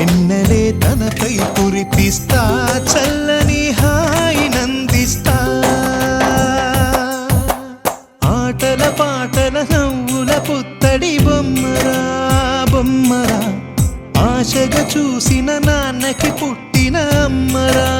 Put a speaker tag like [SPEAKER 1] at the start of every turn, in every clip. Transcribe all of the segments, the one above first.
[SPEAKER 1] వెన్నెలే తనపై కురిపిస్తా చల్లని హాయి నందిస్తా. ఆటల పాటల నవ్వుల పుత్తడి బొమ్మరా బొమ్మరా. ఆశగా చూసిన నాన్నకి పుట్టిన అమ్మరా.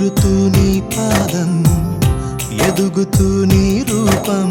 [SPEAKER 1] ఎగురుతూ నీ పాదం ఎదుగుతూ నీ రూపం.